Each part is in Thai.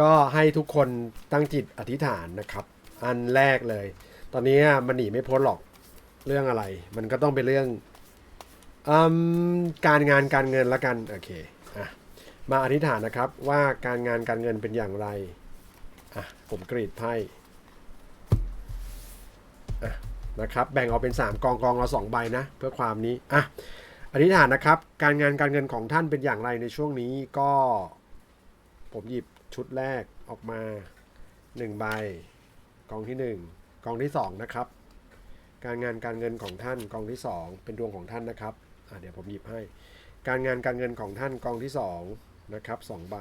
ก็ให้ทุกคนตั้งจิตอธิษฐานนะครับ อันแรกเลย ตอนนี้มันหนีไม่พ้นหรอกเรื่องอะไร มันก็ต้องเป็นเรื่องอการงานการเงินละกันโอเคอะมาอธิษฐานนะครับว่าการงานการเงินเป็นอย่างไรอะผมกรีดไพ่อะนะครับแบ่งออกเป็น 3 กองกองละ2ใบนะ เพื่อความนี้อะอธิษฐานนะครับ การงานการเงินของท่านเป็นอย่างไรในช่วงนี้ก็ ผมหยิบชุดแรกออกมา1ใบกองที่ 1กองที่ 2 นะครับ การงานการเงินของท่านกองที่ 2 เป็นดวงของท่านนะครับเดี๋ยวผมหยิบให้ การงานการเงินของท่านกองที่2นะครับสองใบ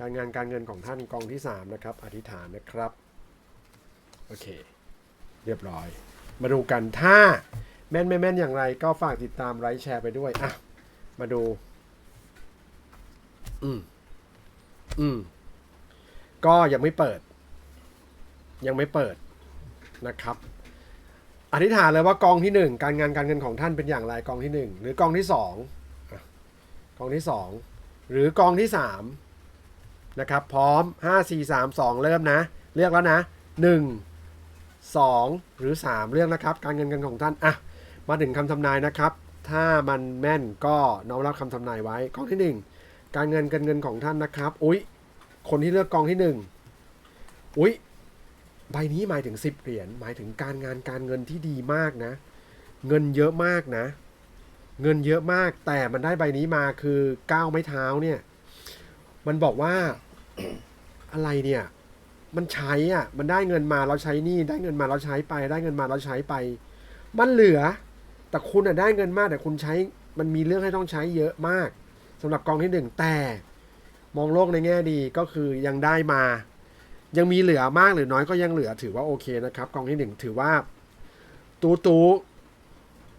การงานการเงินของท่านกองที่ 3 นะครับ อธิษฐานนะครับโอเค เรียบร้อย มาดูกันถ้าแม่นไม่แม่นอย่างไร ก็ฝากติดตามไลค์แชร์ไปด้วยอะมาดู อืม อืม ก็ยังไม่เปิด ยังไม่เปิดนะครับ อธิษฐานเลยว่ากองที่หนึ่งการงานการเงินของท่านเป็นอย่างไรกองที่หนึ่งหรือกองที่สองกองที่สองหรือกองที่สามนะครับ พร้อมห้าสี่สามสองเริ่มนะ เลือกแล้วนะหนึ่งสองหรือสามเลือกนะครับ การเงินกันของท่านอะมาถึงคำทำนายนะครับ ถ้ามันแม่นก็น้อมรับคำทำนายไว้กองที่หนึ่ง การเงินการเงินของท่านนะครับ อุ๊ยคนที่เลือกกองที่หนึ่งอุ๊ยใบนี้หมายถึง10เหรียญหมายถึงการงานการเงินที่ดีมากนะ เงินเยอะมากนะ เงินเยอะมากแต่มันได้ใบนี้มาคือก้าวไม้เท้าเนี่ย มันบอกว่าอะไรเนี่ย มันใช้อะ มันได้เงินมาเราใช้หนี่ ได้เงินมาเราใช้ไป ได้เงินมาเราใช้ไป มันเหลือ แต่คุณอะได้เงินมากแต่คุณใช้ มันมีเรื่องให้ต้องใช้เยอะมาก สำหรับกองที่หนึ่งแต่มองโลกในแง่ดีก็คือยังได้มา ยังมีเหลือมากหรือน้อยก็ยังเหลือถือว่าโอเคนะครับ กองที่หนึ่งถือว่า ตูตู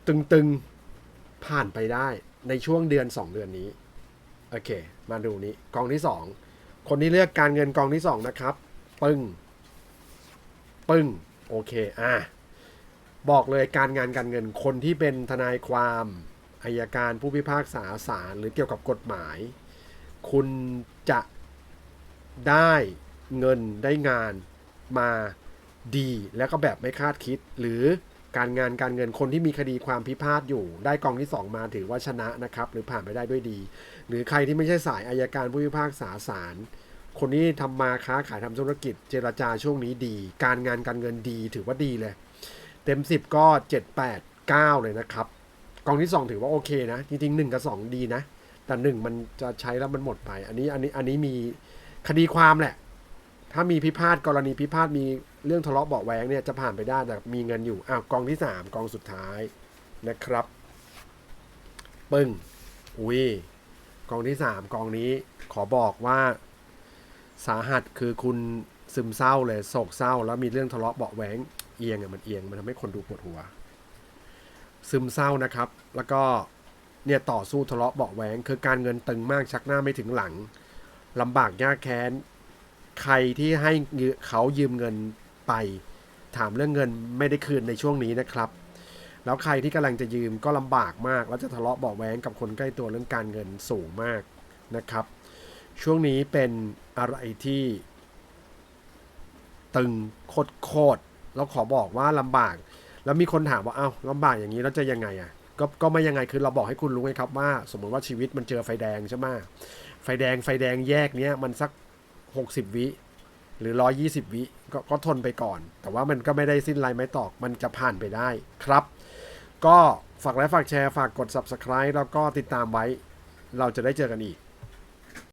ตึงตึงผ่านไปได้ในช่วงเดือน 2 เดือนนี้ โอเค มาดูนี้กองที่ 2 คนที่เลือกการเงินกองที่ 2 นะครับ ปึ้ง ปึ้ง โอเค อะ บอกเลยการงานการเงินคนที่เป็นทนายความ อายการผู้พิพากษาศาลหรือเกี่ยวกับกฎหมาย คุณจะได้เงินได้งานมาดีแล้วก็แบบไม่คาดคิด หรือการงานการเงินคนที่มีคดีความพิพาทอยู่ ได้กองที่ 2 มาถือว่าชนะนะครับ หรือผ่านไปได้ด้วยดี หรือใครที่ไม่ใช่สายอายการผู้พิพากษาศาลคนที่ทำมาค้าขายทำธุรกิจเจรจาช่วงนี้ดี การงานการเงินดีถือว่าดีเลย เต็ม 10 ก็ 7 8 9 เลยนะครับ กองที่ 2 ถือว่าโอเคนะ จริงๆ1กับ 2 ดีนะ แต่ 1 มันจะใช้แล้วมันหมดไป อันนี้อันนี้อันนี้มีคดีความแหละ ถ้ามีพิพาทกรณีพิพาทมีเรื่องทะเลาะเบาะแวงเนี่ยจะผ่านไปได้แต่มีเงินอยู่อ้าวกองที่ 3 กองสุดท้ายนะครับ ปึ้งอุ้ยกองที่ 3 กองนี้ขอบอกว่าสาหัสคือคุณซึมเศร้าเลยโศกเศร้า แล้วมีเรื่องทะเลาะเบาะแวงเอียงอะมันเอียงมันทำให้คนดูปวดหัว ซึมเศร้านะครับ แล้วก็เนี่ยต่อสู้ทะเลาะเบาะแวงคือการเงินตึงมากชักหน้าไม่ถึงหลังลำบากยากแค้น ใครที่ให้เขายืมเงินไป ถามเรื่องเงินไม่ได้คืนในช่วงนี้นะครับ แล้วใครที่กำลังจะยืมก็ลำบากมาก แล้วจะทะเลาะเบาะแว้งกับคนใกล้ตัวเรื่องการเงินสูงมากนะครับ ช่วงนี้เป็นอะไรที่ ตึงโคตรโคตรๆแล้วขอบอกว่าลำบาก แล้วมีคนถามว่า เอ้าลำบากอย่างนี้แล้วจะยังไงอะก็ก็ไม่ยังไงคือเราบอกให้คุณรู้ไงครับว่า สมมติว่าชีวิตมันเจอไฟแดงใช่ไหมไฟแดงไฟแดงแยกเนี้ยมันสัก 60 วิหรือ 120 วิกก็ทนไปก่อน แต่ว่ามันก็ไม่ได้สิ้นลายไม้ตอกมันจะผ่านไปได้ครับ ก็ฝากไลค์ฝากแชร์ฝากกด Subscribe แล้วก็ติดตามไว้ เราจะได้เจอกันอีก